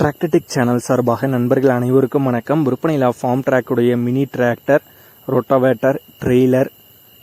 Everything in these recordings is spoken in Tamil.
டிராக்டடிக் சேனல் சார்பாக நண்பர்கள் அனைவருக்கும் வணக்கம். விற்பனையில் ஃபார்ம் ட்ராக்குடைய மினி டிராக்டர் ரொட்டோவேட்டர் ட்ரெய்லர்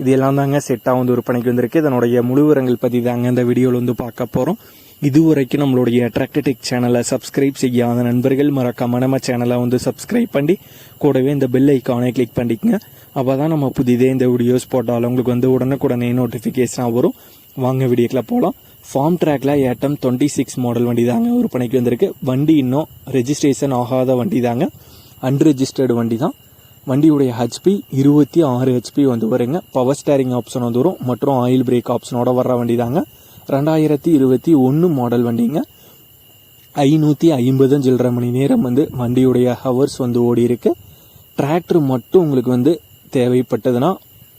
இது எல்லாம் தாங்க செட்டாக வந்து விற்பனைக்கு வந்திருக்கு. இதனுடைய முழுவிரங்கள் பற்றி தாங்க இந்த வீடியோவில் வந்து பார்க்க போகிறோம் இதுவரைக்கும் நம்மளுடைய டிராக்டர்டெக் சேனலை சப்ஸ்கிரைப் செய்யாத நண்பர்கள் மறக்காம நம்ம சேனலை வந்து சப்ஸ்கிரைப் பண்ணி கூடவே இந்த பெல் ஐக்கானை கிளிக் பண்ணிக்கங்க. அப்போ தான் நம்ம புதிதே இந்த வீடியோஸ் போட்டாலும் உங்களுக்கு வந்து உடனுக்குடனே நோட்டிஃபிகேஷனாக வரும். வாங்க வீடியோக்கில் போகலாம் ஃபார்ம் ட்ராக்ல ஏட்டம் டுவெண்ட்டி சிக்ஸ் மாடல் வண்டி தாங்க விற்பனைக்கு வந்திருக்கு. வண்டி இன்னும் ரெஜிஸ்ட்ரேஷன் ஆகாத வண்டி தாங்க அன்ரிஜிஸ்டர்டு வண்டி தான் வண்டியுடைய ஹெச்பி இருபத்தி ஆறு ஹெச்பி வந்து வருங்க. பவர் ஸ்டேரிங் ஆப்ஷன் வந்து வரும். மற்றும் ஆயில் பிரேக் ஆப்ஷனோட வர்ற வண்டி தாங்க ரெண்டாயிரத்தி இருபத்தி ஒன்று மாடல் வண்டிங்க. ஐநூற்றி ஐம்பது சில்லரை மணி நேரம் வந்து வண்டியுடைய ஹவர்ஸ் வந்து ஓடி இருக்கு டிராக்டர் மட்டும் உங்களுக்கு வந்து தேவைப்பட்டதுன்னா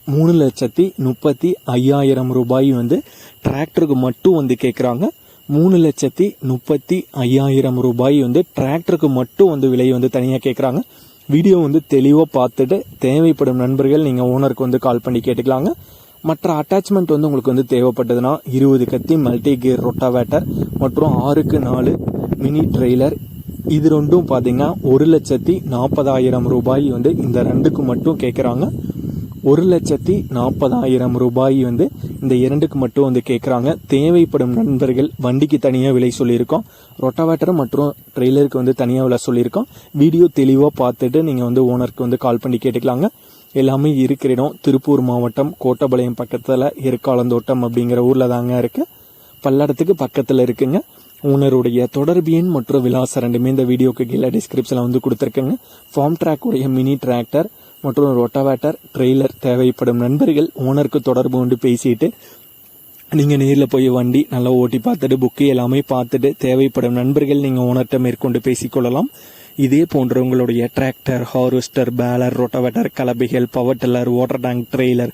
மூணு லட்சத்தி முப்பத்தி ஐயாயிரம் ரூபாய் வந்து டிராக்டருக்கு மட்டும் வந்து கேட்குறாங்க மூணு லட்சத்தி முப்பத்தி ஐயாயிரம் ரூபாய் வந்து டிராக்டருக்கு மட்டும் வந்து விலை வந்து தனியாக கேட்குறாங்க வீடியோ வந்து தெளிவாக பார்த்துட்டு தேவைப்படும் நண்பர்கள் நீங்கள் ஓனருக்கு வந்து கால் பண்ணி கேட்டுக்கலாங்க. மற்ற அட்டாச்மெண்ட் வந்து உங்களுக்கு வந்து தேவைப்பட்டதுன்னா இருபது கத்தி மல்டி கியர் ரொட்டாவேட்டர் மற்றும் ஆறுக்கு நாலு மினி ட்ரெய்லர் இது ரெண்டும் பார்த்தீங்கன்னா ஒரு லட்சத்தி நாற்பதாயிரம் ரூபாய் வந்து இந்த ரெண்டுக்கு மட்டும் கேட்குறாங்க ஒரு லட்சத்தி நாற்பதாயிரம் ரூபாய் வந்து இந்த இரண்டுக்கு மட்டும் வந்து கேட்குறாங்க தேவைப்படும் நண்பர்கள் வண்டிக்கு தனியாக விலை சொல்லியிருக்கோம். ரொட்டாவேட்டர் மற்றும் ட்ரெய்லருக்கு வந்து தனியாக விலை சொல்லியிருக்கோம். வீடியோ தெளிவாக பார்த்துட்டு நீங்கள் வந்து ஓனருக்கு வந்து கால் பண்ணி கேட்டுக்கலாங்க. எல்லாமே இருக்கிற இடம் திருப்பூர் மாவட்டம் கோட்டபாளையம் பக்கத்தில் இருக்காலந்தோட்டம் அப்படிங்கிற ஊரில் தாங்க இருக்குது பல்லடத்துக்கு பக்கத்தில் இருக்குங்க. ஓனருடைய தொடர்பு எண் மற்றும் விலாசம் ரெண்டுமே இந்த வீடியோக்கு கீழே டிஸ்கிரிப்ஷனில் வந்து கொடுத்துருக்கேங்க. ஃபார்ம் ட்ராக்குடைய மினி டிராக்டர் மற்றும் ரொட்டாவேட்டர் ட்ரெய்லர் தேவைப்படும் நண்பர்கள் ஓனருக்கு தொடர்பு கொண்டு பேசிட்டு நீங்கள் நேரில் போய் வண்டி நல்லா ஓட்டி பார்த்துட்டு புக்கு எல்லாமே பார்த்துட்டு தேவைப்படும் நண்பர்கள் நீங்கள் ஓனர்கிட்ட மேற்கொண்டு பேசிக்கொள்ளலாம். இதே போன்ற உங்களுடைய tractor harvester baler rotavator கலபைகள் power tiller water tank trailer